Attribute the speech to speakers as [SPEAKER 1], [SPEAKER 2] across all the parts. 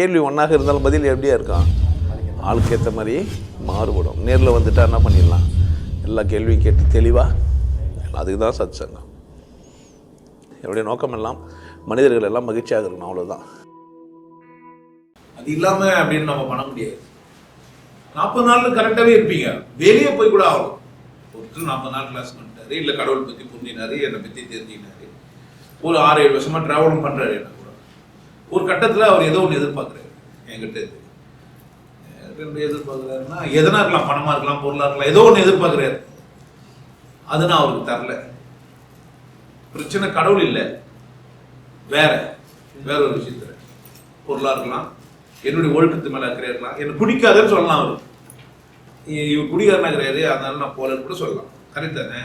[SPEAKER 1] கேள்வி ஒன்றாக இருந்தாலும் பதில் எப்படியா இருக்கான் ஆளுக்கு ஏற்ற மாதிரி மாறுபடும். நேரில் வந்துட்டா என்ன பண்ணிடலாம்? எல்லா கேள்வியும் கேட்டு தெளிவாக அதுக்கு தான் சத் சங்கம் என்னுடைய நோக்கம் எல்லாம் மனிதர்கள் எல்லாம் மகிழ்ச்சியாக இருக்கணும் அவ்வளோதான்
[SPEAKER 2] அது இல்லாமல் அப்படின்னு நம்ம பண்ண முடியாது. நாற்பது நாள் கரெக்டாகவே இருப்பீங்க. வெளியே போய் கூட ஆகும் ஒருத்தர் நாற்பது நாள் கிளாஸ் பண்ணிட்டாரு இல்லை கடவுள் பற்றி புரிஞ்சினாரு என்னை பற்றி தெரிஞ்சினாரு. ஒரு ஆறு ஏழு வருஷமாக ட்ராவலும் பண்ணுறாரு என்ன. ஒரு கட்டத்தில் அவர் ஏதோ ஒன்று எதிர்பார்க்குறாரு. என்கிட்ட இருந்து. எதிர்பார்க்குறாருன்னா எதனா இருக்கலாம் பணமாக இருக்கலாம் பொருளாக இருக்கலாம் ஏதோ ஒன்று எதிர்பார்க்குறாரு. அது நான் அவருக்கு தரல. பிரச்சனை கடவுள் இல்லை. வேற. வேற ஒரு விஷயத்துல. பொருளாக இருக்கலாம் என்னுடைய ஒழுக்கத்து மேலே அக்கறையா இருக்கலாம் என்ன பிடிக்காதுன்னு சொல்லலாம் அவர். இவர் குடிகாரனாக இருக்கிறாரு அதனால நான் போலன்னு கூட சொல்லலாம். கரெக்ட் தானே?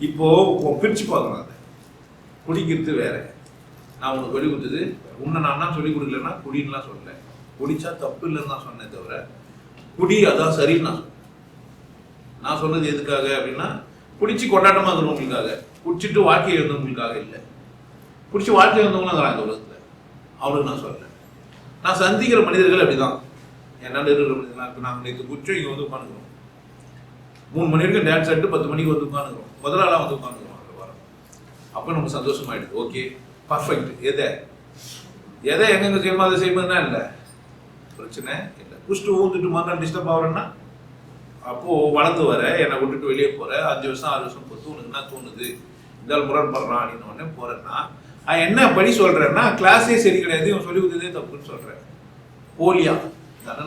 [SPEAKER 2] இப்போது இப்போ பார்க்கலாம் அதை. குடிக்கிறது வேறு. நான் உனக்கு சொல்லி கொடுத்தது. உன்னை நான் சொல்லி கொடுக்கலன்னா குடின்னுலாம் சொல்லல. குடிச்சா தப்பு இல்லைன்னு தான் சொன்னேன் தவிர குடி அதான் சரின்னு நான் சொன்னேன். நான் சொன்னது எதுக்காக அப்படின்னா குடிச்சு கொண்டாட்டமாக இருக்கிறவங்களுக்காக. குடிச்சிட்டு வாழ்க்கை இருந்தவங்களுக்காக இல்லை. குடிச்சு வாழ்க்கை இருந்தவங்களும் இருக்கிறாங்க இந்த உலகத்தில். அவனுக்கு நான் சொல்கிறேன் நான் சந்திக்கிற மனிதர்கள் அப்படிதான். என்னால் இருக்கிற மனிதர்கள் இப்போ நாங்கள் நேற்று குச்சம் இங்கே வந்து உட்காந்துக்கிறோம் மூணு மணி வரைக்கும் டான்ஸ் ஆடிட்டு பத்து மணிக்கு வந்து உட்காந்துக்கிறோம் முதலாளாக வந்து உட்காந்துக்கிறோம் அந்த வாரம். அப்போ நம்ம சந்தோஷமாயிடுது. ஓகே. பர்ஃபெக்ட் எதை? எதை எங்கெங்க செய்யணுமோ அதை செய்யணும்னா இல்லை பிரச்சனை இல்லை. குஷ்டு ஊந்துட்டு மறுநாள் டிஸ்டர்ப் ஆகிறேன்னா அப்போது வளர்ந்து வர என்னை விட்டுட்டு வெளியே போகிற அஞ்சு வருஷம் ஆறு வருஷம் பொறுத்து உனக்கு என்ன தோணுது? இந்த முரண்படுறான் அப்படின்னு உடனே போறேன்னா நான் என்ன படி சொல்கிறேன்னா கிளாஸே சரி கிடையாது இவன் சொல்லி கொடுத்ததே தப்புன்னு சொல்கிறேன் போலியா? தானே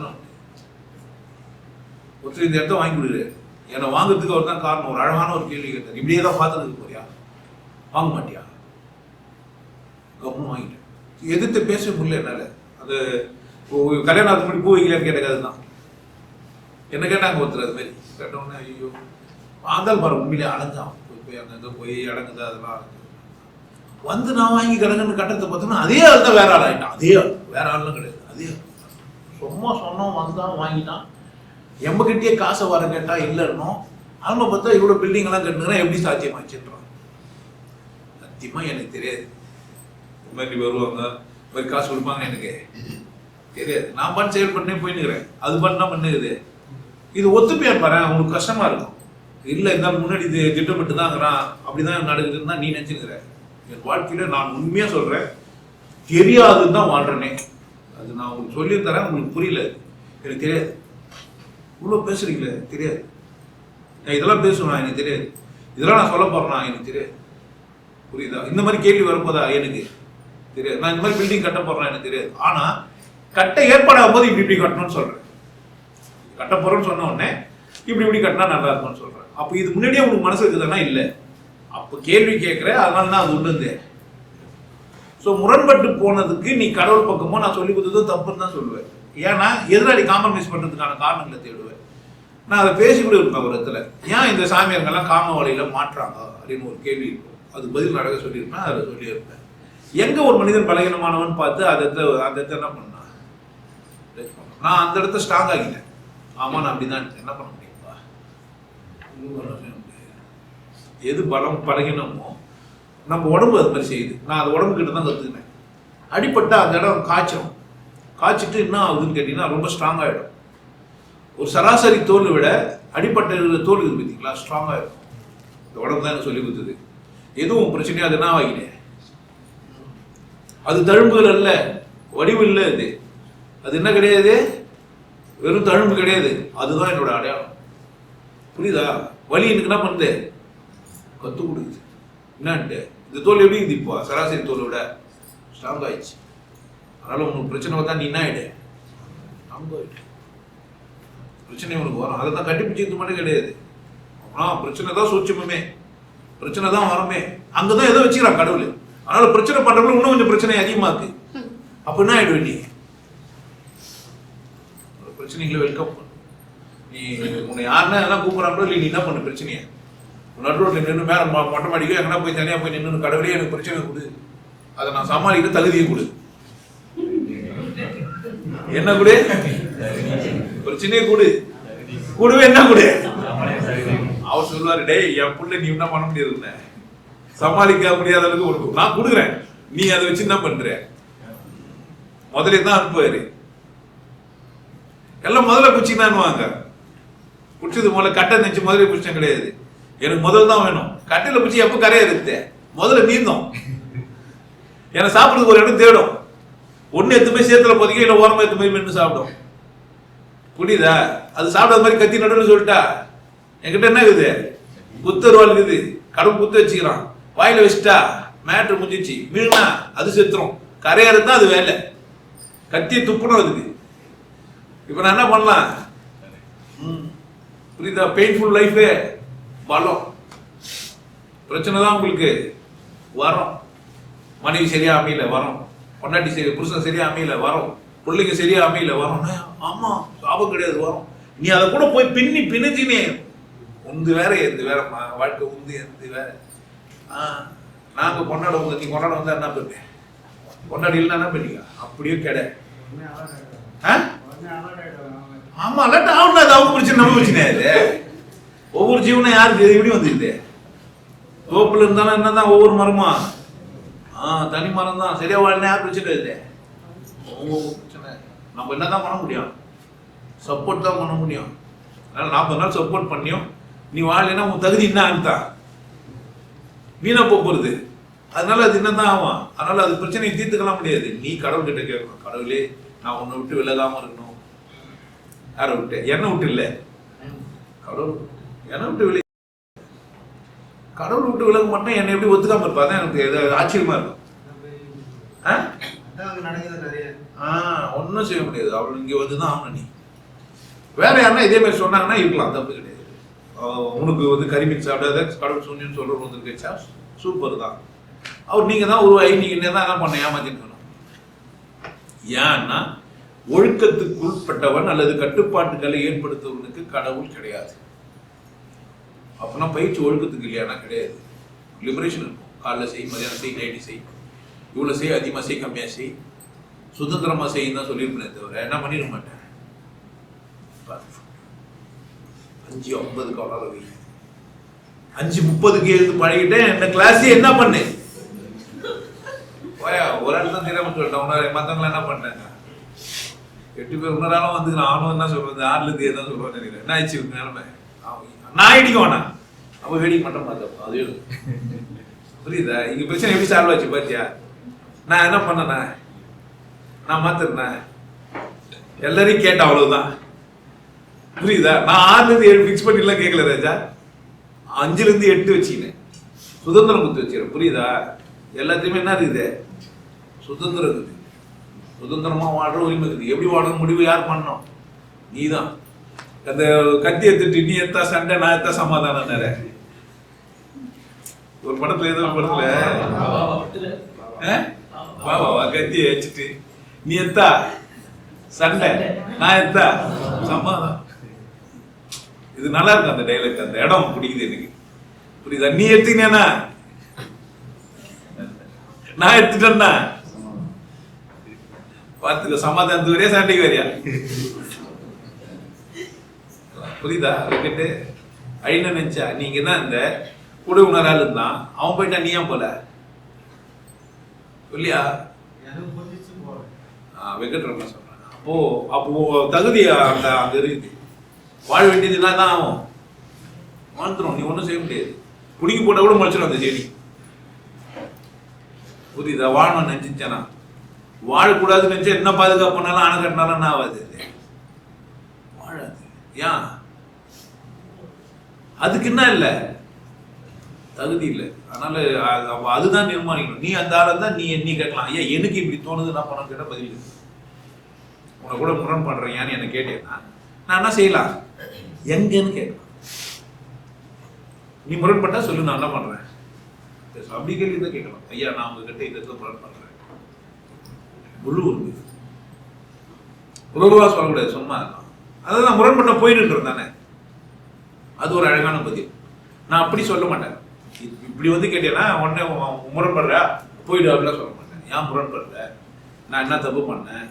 [SPEAKER 2] ஒருத்தர் இந்த இடத்த வாங்கி கொடுக்குறாரு. என்னை வாங்குறதுக்கு அவர் தான் காரணம். ஒரு அழகான ஒரு கேள்வி கேட்டார். இப்படியே தான் பார்த்துருக்கு போறியா? வாங்க மாட்டியா? கம்முன்னு வாங்கிட்டேன். எதிர்த்து பேச முடியல என்னால. அது கல்யாணம் கல்யாணத்துக்கு முன்னாடி பூ வைக்கலான்னு கேட்ட கதை தான் என்ன கேட்டாங்க ஒருத்தர் அது மாதிரி. கேட்டோன்னே ஐயோ ஆந்தாள் மரம் உண்மையிலே அடங்காம். போய் போய் அங்கே போய் அடங்குது அதெல்லாம் அடங்குது. வந்து நான் வாங்கி கிடங்குன்னு கட்டத்தை பார்த்தோன்னா அதே ஆள் தான் வேற ஆள் ஆகிட்டான் அதே ஆள். வேற ஆள்லாம் கிடையாது. அதே சும்மா சொன்னோம் வந்தான் வாங்கிட்டான். எம்மகிட்டயே காசை வர கேட்டா இல்லைன்னும் அவங்க பார்த்தா இவ்வளோ பில்டிங்லாம் கட்டுங்கன்னா எப்படி சாத்தியமாச்சுன்றான். சத்தியமாக எனக்கு தெரியாது. இது மாதிரி வருவாங்க இந்த மாதிரி காசு கொடுப்பாங்க எனக்கு தெரியாது. நான் பண்ண செயல் பண்ணே போயின்னுக்கிறேன். அது பண்ணால் பண்ணுது. இது ஒத்துப்பேன் பாரு உங்களுக்கு கஷ்டமா இருக்கும். இல்லை இந்த முன்னாடி இது திட்டமிட்டு தாங்கிறான் அப்படிதான் நடக்குதுன்னு தான் நீ நினைச்சுக்கிற. என் வாழ்க்கையில நான் உண்மையாக சொல்கிறேன் தெரியாதுன்னு தான் வாழ்றேனே. அது நான் உங்களுக்கு சொல்லி தரேன் உங்களுக்கு புரியல எனக்கு தெரியாது. இவ்வளோ பேசுறீங்களே தெரியாது. நான் இதெல்லாம் பேசுவேன்? எனக்கு தெரியாது. இதெல்லாம் நான் சொல்ல போறேனா? எனக்கு தெரியாது. புரியுதா? இந்த மாதிரி கேள்வி வரும்போதா எனக்கு? தெரியாது. நான் இந்த மாதிரி பில்டிங் கட்ட போறேன் எனக்கு தெரியாது. ஆனா கட்ட ஏற்பாடாகும் போது இப்படி இப்படி கட்டணும்னு சொல்றேன். கட்ட போறேன்னு சொன்ன உடனே இப்படி இப்படி கட்டினா நல்லா இருக்கும்னு சொல்றேன். அப்போ இது முன்னாடியே உனக்கு மனசு இருக்குதுன்னா இல்லை. அப்போ கேள்வி கேட்குற அதனால தான் அது உள்ளது ஸோ முரண்பட்டு போனதுக்கு நீ கடவுள் பக்கமோ நான் சொல்லி கொடுத்ததும் தப்புன்னு தான் சொல்லுவேன். ஏன்னா எதிராளி காம்ப்ரமைஸ் பண்ணுறதுக்கான காரணங்களை தேடுவேன். நான் அதை பேசி கூட இருப்பேன் ஒரு இடத்துல. ஏன் இந்த சாமியார்கள்லாம் காம வழியில மாற்றாங்க அப்படின்னு ஒரு கேள்வி இருக்கும். அது பதில் நடக்க சொல்லியிருப்பேன் அதை சொல்லியிருப்பேன். எங்க ஒரு மனிதன் பலகீனமானவன் பார்த்து அதை இடத்துல- அந்த இடத்துல என்ன பண்ணா? நான் அந்த இடத்த ஸ்ட்ராங் ஆகிட்டேன். ஆமா நான் அப்படிதான் என்ன பண்ண முடியும்ப்பா எது பலம் பலகீனமோ நம்ம உடம்பு அது மாதிரி செய்யுது. நான் அது உடம்பு கிட்ட தான் கற்றுக்கினேன் அடிப்பட்ட அந்த இடம் காய்ச்சும் காய்ச்சிட்டு என்ன ஆகுதுன்னு கேட்டிங்கன்னா ரொம்ப ஸ்ட்ராங் ஆகிடும் ஒரு சராசரி தோல் விட அடிப்பட்ட தோல் இது பார்த்தீங்களா ஸ்ட்ராங்காக இருக்கும் இந்த உடம்பு தான் எனக்கு சொல்லி கொடுத்தது. எதுவும் பிரச்சனையாக அது என்ன ஆகினேன் அது தழும்புகள் அல்ல வடிவு இல்லை அது அது என்ன கிடையாது? வெறும் தழும்பு கிடையாது. அதுதான் என்னோட அடையாளம். புரியுதா? வலி எனக்கு என்ன பண்ணுது? கத்து கொடுக்குது. என்னன்ட்டு? இந்த தோல் எப்படி இருக்குது இப்போ? சராசரி தோலோட ஸ்ட்ராங் ஆயிடுச்சு. அதனால உனக்கு பிரச்சனை வந்தா நீ என்ன ஆயிடு? ஸ்ட்ராங் ஆயிடு. பிரச்சனை உனக்கு வரும். அதை தான் கட்டிப்பிடிச்சது மட்டும் கிடையாது. ஆனால் பிரச்சனை தான் சூட்சமே பிரச்சனை தான் வரோமே. அங்கே தான் ஏதோ வச்சுக்கிறான் கடவுள்? அதனால பிரச்சனை பண்றவங்க இன்னும் கொஞ்சம் பிரச்சனை அதிகமாக்கு அப்ப என்ன ஆயிடுவேன் நீ? ஒரு பிரச்சனைகளை வெல்கம் பண்ணு. நீ உன்னை யாருன்னா எல்லாம் கூப்பிடுறாங்களோ இல்லை நீ என்ன பண்ணு பிரச்சனையை? நடு ரோட்ல நின்று மேல மொட்டை மாடிக்கோ எங்கன்னா போய் தனியா போய் நின்று கடவுளே எனக்கு பிரச்சனை கொடு. அதை நான் சமாளிக்க தகுதியை கொடு. என்ன கொடு? பிரச்சனையே கொடு. கூடவே என்ன கொடு? அவர் சொல்லுவாரு டேய் என் புள்ள நீ என்ன பண்ண முடியாதுன்னு சமாளிக்க முடியாத அளவுக்கு கொடுக்கும் நான் கொடுக்குறேன். நீ அதை வச்சு என்ன பண்ற? முதலே தான் அனுப்புவாரு எல்லாம் முதல்ல குச்சிங்கன்னானுவாங்க குடிச்சது முதல்ல கட்டை நெஞ்சு முதலே குடிச்சேன் கிடையாது. எனக்கு முதல்ல தான் வேணும். கட்டையில குச்சி எப்போ கரையா இருக்குது முதல்ல நீந்தோம். ஏன்னா சாப்பிடுறதுக்கு ஒரு இடம் தேடும். ஒன்று எத்து போய் சேத்துல போதிக்க இல்லை ஓரமா எத்து போய் மென்று சாப்பிடும். புரியுதா? அது சாப்பிடாத மாதிரி கத்தி நடுன்னு சொல்லிட்டா. என்கிட்ட என்ன இருக்குது? குத்தருவாள் இருக்குது கடவுள் குத்து வச்சுக்கிறான். வாயில வச்சுட்டா மேட்ரு முடிஞ்சிச்சு மீனா அது செத்துரும். கரையறது தான் அது வேலை. கத்தியை துப்புணும் அதுக்கு. இப்போ நான் என்ன பண்ணலாம்? ம். புரியுதா? பெயின்ஃபுல் லைஃபே பலம். பிரச்சனை தான் உங்களுக்கு. வரும். மனைவி சரியா அமையல வரும். பொண்டாட்டி சரி புருஷன் சரியா அமையல வரும். பிள்ளைங்க சரியா அமையல வரும். ஆமா சாபம் கிடையாது வரும். நீ அதை கூட போய் பின்னி பிணைச்சினே உந்து வேற எந்த வேற வாழ்க்கை உந்து எந்த வேற. ஆ நாங்க கொண்டாட வந்து நீ கொண்டாட வந்தா என்ன பண்ணுங்க கொண்டாடி இல்லைன்னா என்ன பண்ணீங்க அப்படியே கிடையாது ஆமா அலர்ட் ஆகணும் அது அவங்க பிரச்சனை நம்ம பிரச்சனை இது? ஒவ்வொரு ஜீவனும் யாருக்கு எப்படி வந்துருது? தோப்புல இருந்தாலும் என்னதான் ஒவ்வொரு மரமா? ஆ தனி மரம் தான். சரியா வாழ்னா யார் பிரச்சனை இல்லை அவங்க பிரச்சனை. நம்ம என்னதான் பண்ண முடியும்? சப்போர்ட் தான் பண்ண முடியும். அதனால நாற்பது நாள் சப்போர்ட் பண்ணியும் நீ வாழலைன்னா உன் தகுதி என்ன அர்த்தம் வீணா போக போறது. அதனால அது என்னதான் ஆகும் அதனால அது பிரச்சனையை தீர்த்துக்கலாம் முடியாது. நீ கடவுள்கிட்ட கேட்கணும். கடவுளே நான் உன்னை விட்டு விலகாம இருக்கணும். யாரை விட்டு? என்னை விட்டு இல்லை. கடவுள் என்னை விட்டு விலகி கடவுள் விட்டு விலக மாட்டேன் என்னை எப்படி ஒத்துக்காம இருப்பா தான் எனக்கு இது ஆச்சரியமா இருக்கும். ஆ? ஒன்றும் செய்ய முடியாது. அவள் இங்கே வந்து தான் ஆகணும் நீ. வேற யாருன்னா இதே மாதிரி சொன்னாங்கன்னா இருக்கலாம். தப்பு கிடையாது. உனக்கு வந்து கரிமீன் சாப்பிடாத கடவுள் சூன்யம் சொல்றது வந்துருக்கா சூப்பர் தான். அவர் நீங்கள் தான் உருவாகி நீங்க என்ன தான் என்ன பண்ண ஏமாத்திருக்கணும் ஏன்னா ஒழுக்கத்துக்கு உட்பட்டவன் அல்லது கட்டுப்பாட்டுகளை ஏற்படுத்துவனுக்கு கடவுள் கிடையாது. அப்பனா பயிற்சி ஒழுக்கத்துக்கு இல்லையானா கிடையாது. லிபரேஷன் இருக்கும். காலைல செய் மதியானம் செய் நைட்டு செய். இவ்வளோ செய் அதிகமாக செய் கம்மியாக செய். சுதந்திரமாக செய்யும் தான் சொல்லியிருப்பேன் தவிர என்ன பண்ணிட மாட்டேன். அஞ்சு ஐம்பதுக்கு அவ்வளோ வை அஞ்சு முப்பதுக்கு எழுந்து பழகிட்டேன். இந்த கிளாஸ் என்ன பண்ணு? போயா ஒரு ஆள் தான் தெரியாம சொல்லிட்டேன். உன்ன மற்றவங்களாம் என்ன பண்ணாங்க எட்டு பேர் இன்னொரு வந்து நானும் என்ன சொல்றது? ஆறுல இருந்து எதாவது சொல்றேன் நினைக்கிறேன். என்ன இவங்க நிலைமை? நான் இடிக்க வேணாம். அவன் வேடிக்கை மட்டும் பார்த்தப்போ அது. புரியுதா? இங்க பிரச்சனை எப்படி சால்வ் ஆச்சு பாத்தியா? நான் என்ன பண்ணேண்ணே நான் மாத்திருந்தேன் எல்லாரையும் கேட்டேன் அவ்வளவுதான். புரியுதா? நான் ஆறுல இருந்து ஏழு ஃபிக்ஸ் பண்ணிலாம் கேட்கல ராஜா. அஞ்சுல இருந்து எட்டு வச்சுக்கினேன். சுதந்திரம் குத்து வச்சுக்கிறேன். புரியுதா? எல்லாத்தையுமே என்ன இருக்குது சுதந்திரம் இருக்குது சுதந்திரமா வாழ்ற உரிமை இருக்குது எப்படி வாழணும் முடிவு யார் பண்ணணும்? நீதான். அந்த கத்தி எடுத்துட்டு நீ எத்தா சண்டை நான் எத்தா சமாதானம் நிறைய ஒரு படத்துல ஏதோ ஒரு படத்துல ஆ? வா வா, வா கத்தியை வச்சுட்டு நீ எத்தா சண்டை நான் எத்தா சமாதானம். இது நல்லா இருக்கு அந்த டைலாக் அந்த இடம் பிடிக்குது எனக்கு. புரியுதா? நீ எடுத்தீங்கன்னா நான் எடுத்துட்டேன்னா பார்த்துக்க சமாதானத்து வரையா சண்டைக்கு வரையா? புரியுதா? விட்டுட்டு அழின நினைச்சா நீங்க தான் இந்த கூட உணரால் இருந்தான் அவன் போயிட்டா நீ ஏன் போல? இல்லையா வெங்கட்ரமண சொல்றாங்க அப்போ அப்போ தகுதி அந்த அங்க இருக்குது வாழ வேண்டியது என்ன தான் ஆகும்? வாழ்ந்துரும் நீ ஒன்றும் செய்ய முடியாது. புடிங்கி போட்டால் கூட முளைச்சிடும் அந்த செடி. புரியுதா? வாழணும் நினைச்சேனா வாழக்கூடாதுன்னு நினைச்சா என்ன பாதுகாப்பு பண்ணாலும் அணை கட்டினாலும் என்ன ஆகாது? வாழாது. ஏன்? அதுக்கு என்ன இல்லை? தகுதி இல்லை. அதனால அதுதான் நிர்மாணிக்கணும் நீ அந்த ஆளை தான் நீ நீ கேட்கலாம். ஐயா எனக்கு இப்படி தோணுது நான் பணம் கேட்டால் பதில் உன்னை கூட முரண் பண்ணுறேன் ஏன்னு என்ன கேட்டேன்னா நான் என்ன செய்யலாம்? எங்கன்னு கேட்கலாம் நீ முரண்பட்டா சொல்லு நான் என்ன பண்ணுறேன் அப்படி கேள்வி தான் கேட்கலாம் ஐயா நான் உங்ககிட்ட இதை தான் முரண் பண்றேன் உள்ளூர் உறவுவா சொல்லக்கூடாது சும்மா இருக்கலாம். அதான் முரண்பட்ட போயிட்டு தானே. அது ஒரு அழகான பதில். நான் அப்படி சொல்ல மாட்டேன். இப்படி வந்து கேட்டேன்னா உடனே முரண்படுற? போயிடு அப்படிலாம் சொல்ல மாட்டேன். ஏன் முரண்படுற? நான் என்ன தப்பு பண்ணேன்?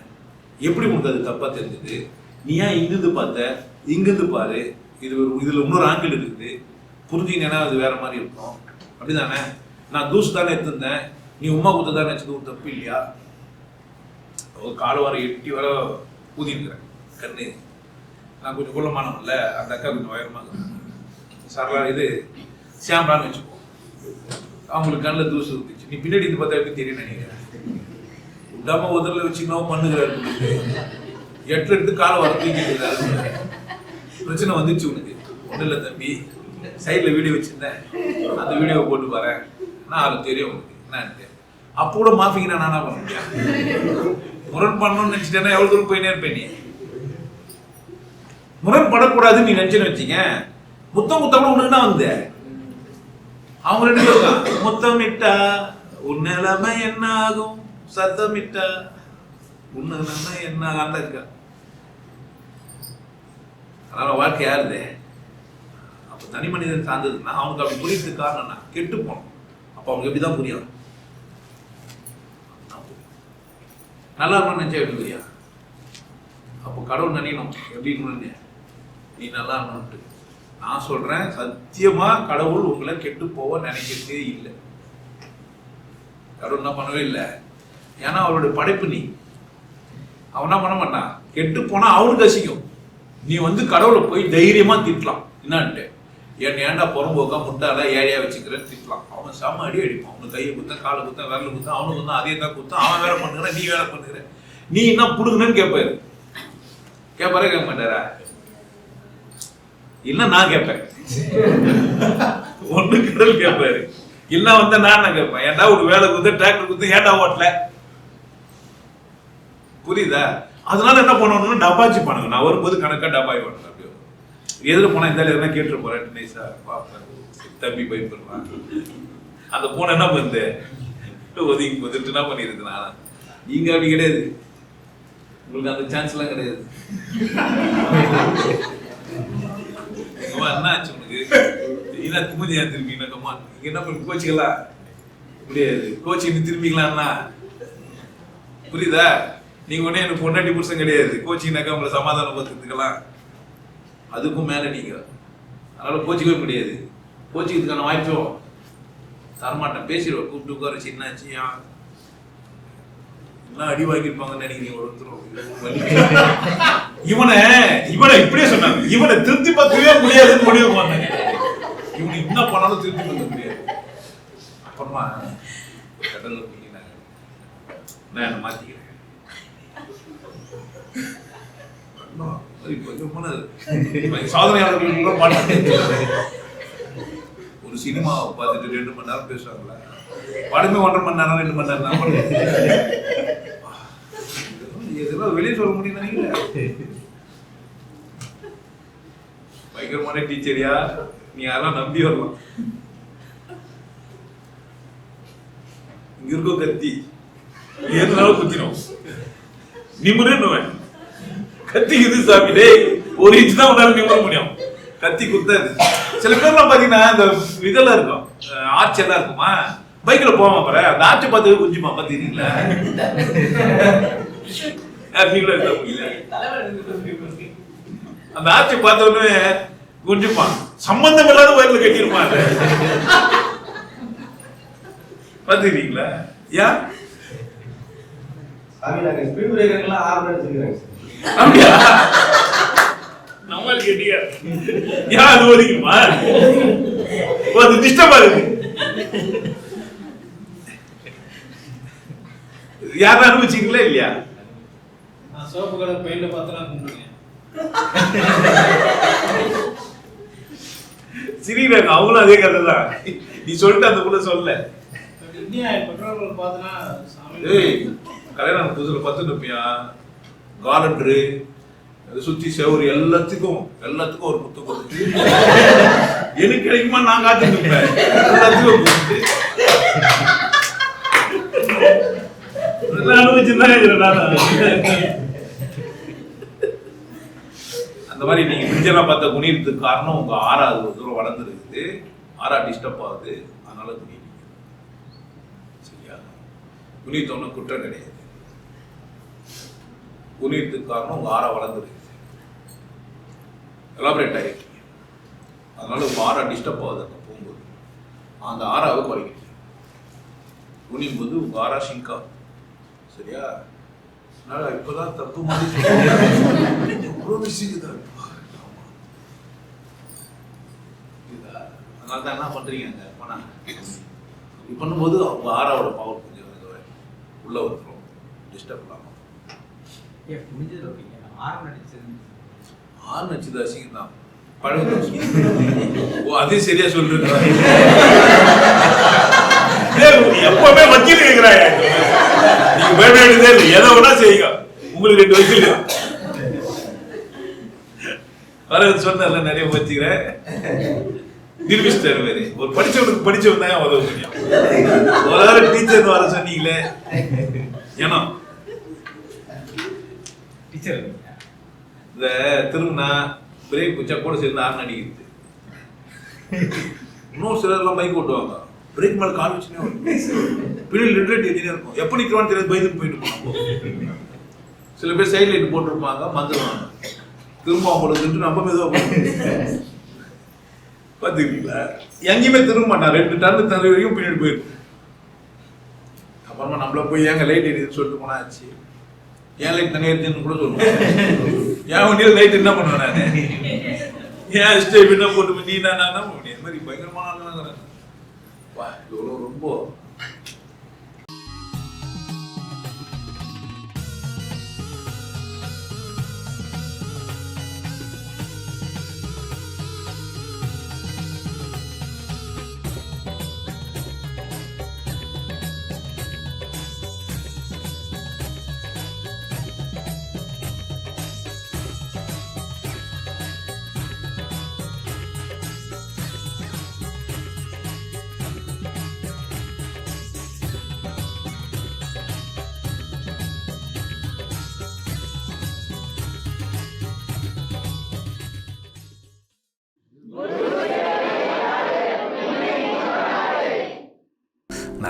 [SPEAKER 2] எப்படி உங்களுக்கு அது தப்பாக தெரிஞ்சது? நீ ஏன் இங்கிருந்து பார்த்த? இங்கிருந்து பாரு. இது ஒரு இதுல இன்னொரு ஆங்கிள் இருக்குது. புரிஞ்சுங்கன்னா அது வேற மாதிரி இருக்கும். அப்படிதானே? நான் தூசு தானே எடுத்திருந்தேன். நீ உமா குத்த தானே வச்சது ஒரு தப்பு இல்லையா? ஒரு கால் வர எட்டி வர ஊதிருக்கிறேன் கண்ணு. நான் கொஞ்சம் குள்ளமானவன்ல அந்த அக்கா கொஞ்சம் உயரமாக சரளா இது சாம்பிளான்னு வச்சுக்கோ. அவங்களுக்கு கண்ணில் தூசு இருந்துச்சு. நீ பின்னாடி இது பார்த்தா எப்படி தெரியும் நினைக்கிறேன்? விடாம உதரில் வச்சுக்கணும் பண்ணுகிறாரு எட்டு எடுத்து காலை வர தூக்கிட்டு பிரச்சனை வந்துச்சு உனக்கு. ஒன்றும் இல்லை தம்பி. சைடில் வீடியோ வச்சிருந்தேன். அந்த வீடியோவை போட்டு வரேன். நான் அது தெரியும் உனக்கு. என்னன்ட்டு. அப்போ கூட மாஃபிங்கன்னா நான் என்ன பண்ண முடியும்? முரண் பண்ணணும்னு நினச்சிட்டேன்னா எவ்வளோ தூரம் போயினே இருப்பேன் நீ? முரண்படக்கூடாதுன்னு நீ நினச்சின்னு வச்சிங்க முத்தம் முத்தம் உனக்கு தான் வந்து? அவங்க ரெண்டு பேரும் முத்தமிட்டா உன் நிலைமை என்ன ஆகும் சத்தமிட்டா உன் நிலைமை என்ன? ஆகும் அந்த இருக்கா அதனால் வாழ்க்கை யாருது? அப்போ தனி மனிதன் சார்ந்ததுன்னா அவனுக்கு அப்படி புரியுது காரணம்னா கெட்டு போனோம். அப்போ அவனுக்கு எப்படி தான் புரியும். நல்லா இருக்கணும்னு நினச்சா எப்படி புரியா அப்போ கடவுள் நினைக்கணும் எப்படி இருக்கணும்னு நீ நல்லா இருக்கணும்ட்டு நான் சொல்றேன் சத்தியமா கடவுள் உங்களை கெட்டு போக நினைக்கிறதே இல்லை. கடவுள் என்ன பண்ணவே இல்லை. ஏன்னா அவருடைய படைப்பு நீ. அவன் என்ன பண்ண மாட்டான்? கெட்டு போனால் அவனுக்கு ரசிக்கும். நீ வந்து கடவுளை போய் தைரியமா திட்டலாம். என்னான்ட்டு. என் ஏன்டா புறம்போக்கா முட்டால ஏழையா வச்சுக்கிறேன்னு திட்டலாம். அவன் செம்ம அடி அடிப்பான். அவனுக்கு கையை குத்தா காலை குத்தா விரல குத்த அவனுக்கு வந்து அதே தான் குத்த அவன் வேலை பண்ணுகிற நீ வேலை பண்ணுகிற. நீ என்ன புடுங்கன்னு கேட்பாரு கேட்பாரே கேட்க மாட்டாரா? இல்ல நான் கேட்பேன். ஒண்ணு கடல் கேட்பாரு. இல்ல வந்து நான் நான் கேட்பேன்? ஏன்டா ஒரு வேலை குத்து டிராக்டர் குத்து ஏன்டா ஓட்டல? புரியுதா? அதனால என்ன பண்ணணும்னு டப்பாச்சு பண்ணுங்க. நான் வரும்போது கணக்காக டப்பாய் பண்ணுங்க. அப்படியே. எதிர போனா இந்த எதுனா கேட்டு போறேன் நைஸா பாப்பேன் தம்பி பயப்படுறான் அந்த போன என்ன பண்ணுது? ஒதுங்கி ஒதுட்டு என்ன பண்ணிருக்கு நான்? நீங்க அப்படி கிடையாது. உங்களுக்கு அந்த சான்ஸ்லாம் கிடையாது. என்ன ஆச்சு உனக்கு? என்ன குமதி ஏன் கம்மா நீங்க என்ன பண்ணி கோச்சிக்கலாம். முடியாது. கோச்சிங் திரும்பிக்கலாம்னா. புரியுதா? நீங்க உடனே எனக்கு பொண்டாட்டி புருஷன் கிடையாது. கோச்சிங்னாக்கா உங்களை சமாதானம் பார்த்துக்கலாம் அதுக்கும் மேல நீங்க. அதனால கோச்சிக்கவே முடியாது. கோச்சிக்கிறதுக்கான வாய்ப்பும் தரமாட்டேன். பேசிடுவேன். கூப்பிட்டு உட்கார சின்னாச்சு எல்லாம் அடி வாங்கியிருப்பாங்கன்னு நினைக்கிறீங்க ஒருத்தரும். இவனை இவனை இப்படியே சொன்னாங்க. இவனை திருப்தி பார்க்கவே முடியாதுன்னு முடிவு பண்ணாங்க. இவனை என்ன பண்ணாலும் திருப்தி பார்க்க முடியாது. அப்புறமா கடல்ல நான் என்ன மாத்திக்கிறேன் அண்ணா, அது கொஞ்சமான இவன் சாதனையாளர்கள் கூட ஒரு சினிமா பார்த்துட்டு ரெண்டு மணி நேரம் பேசுவாங்களா படமே ஒன்றரை மணி நேரம் ரெண்டு மணி நேரம் தான் பண்ணுவாங்க. இதெல்லாம் வெளியே சொல்ல முடியும் நினைக்கிறேன் பயங்கரமான டீச்சரியா? நீ யாரெல்லாம் நம்பி வரலாம். இங்க இருக்கோ கத்தி. எதுனாலும் குத்திடும் நிமிருன்னுவேன். கத்திக்குது இது சாமி டேய் ஒரு இன்ச் தான் உன்னால நிமிர முடியும். கத்தி குத்தாது. சில பேர்லாம் பாத்தீங்கன்னா இந்த இதெல்லாம் இருக்கும். ஆர்ச்சி எல்லாம் இருக்குமா? பைக்ல போவாம பாரு. அந்த ஆர்ச்சி பார்த்து குஞ்சுமா பாத்தீங்களா? நீங்களும் இருக்க முடியல அந்த ஆட்சி பார்த்த உடனே குஞ்சுப்பான் சம்பந்தம் இல்லாத வயல கட்டிருப்பான் பாத்துக்கிறீங்களா? ஏன்
[SPEAKER 3] சாமி நாங்க ஸ்பீட் பிரேக்கர்லாம் ஆர்டர் மணி
[SPEAKER 2] அப்படியா? நம்மளுக்கு கேட்டியா ஏன் அது ஒதுக்குமா ஓ, அது டிஸ்டர்பா இருக்கு. யாரும் அனுபவிச்சீங்களா இல்லையா?
[SPEAKER 4] நான் சோப்பு கடை பெயிண்ட பார்த்தா கும்பிடுங்க
[SPEAKER 2] சிரிக்கிறாங்க. அவங்களும் அதே கதை தான் நீ சொல்லிட்டு அந்த புள்ள சொல்ல.
[SPEAKER 4] இந்தியா பெட்ரோல் பார்த்தனா
[SPEAKER 2] கல்யாணம் புதுசுல பத்து நிப்பியா? காலண்டரு சுத்தி செவரு எல்லாத்துக்கும் எல்லாத்துக்கும் ஒரு முத்து கொடுத்து எனக்கு கிடைக்குமா நான் காத்துட்டு எல்லாத்துக்கும் கொடுத்து. அந்த மாதிரி நீங்க பிரிஞ்செல்லாம் பார்த்த குனியறதுக்கு காரணம் உங்க ஆறாவது ஒரு தூரம் வளர்ந்துருக்குது. ஆறா டிஸ்டர்ப் ஆகுது. அதனால குனியீங்க சரியா? குனித்தோன்னு குற்றம் கிடையாது. புரியுறதுக்கு காரணம் உங்கள் ஆற வளர்ந்துருக்கு எலாபரேட் ஆகிருக்கீங்க அதனால் உங்கள் ஆறா டிஸ்டர்ப் ஆகுது அங்கே போகும்போது. அந்த ஆறாவை குறைக்கிறீங்க குனியும் போது உங்கள் ஆறா ஷிங்கா சரியா? அதனால் இப்போதான் தப்பு மாதிரி அவ்வளோ விஷயம் அதனால தான் என்ன பண்ணுறீங்க அங்கே? போனா. இப்படி பண்ணும்போது அவங்க ஆறாவோட பவர் கொஞ்சம் உள்ள வந்துடும் டிஸ்டர்ப் இல்லாமல்
[SPEAKER 3] முடிஞ்சது ஓகேங்க ஆரம் நடிச்சது
[SPEAKER 2] ஆறு நட்சத்திர அசிங்கம் தான் ஓ அதையும் சரியா சொல்லிருக்கா எப்பவுமே வக்கீல் கேட்கிறாங்க நீங்க பயப்பட வேண்டியதே இல்லை எதை வேணா செய்யுங்க. உங்களுக்கு ரெண்டு வக்கீல் வரது சொன்னார்ல நிறைய வச்சுக்கிறேன் நிரூபிச்சிட்டாரு வேறு. ஒரு படிச்சவனுக்கு படிச்சவன் தான் உதவ முடியும். ஒரு டீச்சர் வர சொன்னீங்களே. ஏன்னா
[SPEAKER 3] டீச்சர்
[SPEAKER 2] இந்த திரும்பினா பிரேக் பிடிச்சா கூட சேர்ந்து ஆறு அடிக்கிறது இன்னும் சிலர்லாம் பைக் ஓட்டுவாங்க. பிரேக் மேலே கால் வச்சுனே பின்னாடி லிட்ரேட் எதிரே இருக்கும். எப்போ நிற்கிறான்னு தெரியாது பயந்துட்டு போயிட்டு போனோம் சில பேர் சைட் லைட் போட்டிருப்பாங்க மந்துருவாங்க திரும்ப அவங்களுக்கு நம்ம மெதுவாக பார்த்துருக்கீங்களா எங்கேயுமே திரும்ப மாட்டான். ரெண்டு டன்னு தள்ளி வரைக்கும் பின்னாடி போயிருக்கு அப்புறமா நம்மள போய் ஏங்க லைட் எரியுதுன்னு சொல்லிட்டு போனாச்சு. ஏன் லைட் தனியாக இருக்குன்னு கூட சொல்லுவேன் என் வண்டியில் லைட் என்ன பண்ணுவேன் நான்? ஏன் ஸ்டேப் என்ன போட்டு நீ நான் என்ன பண்ண முடியும் மாதிரி பயங்கரமான ஆளுங்கிறேன் வா இவ்வளோ ரொம்ப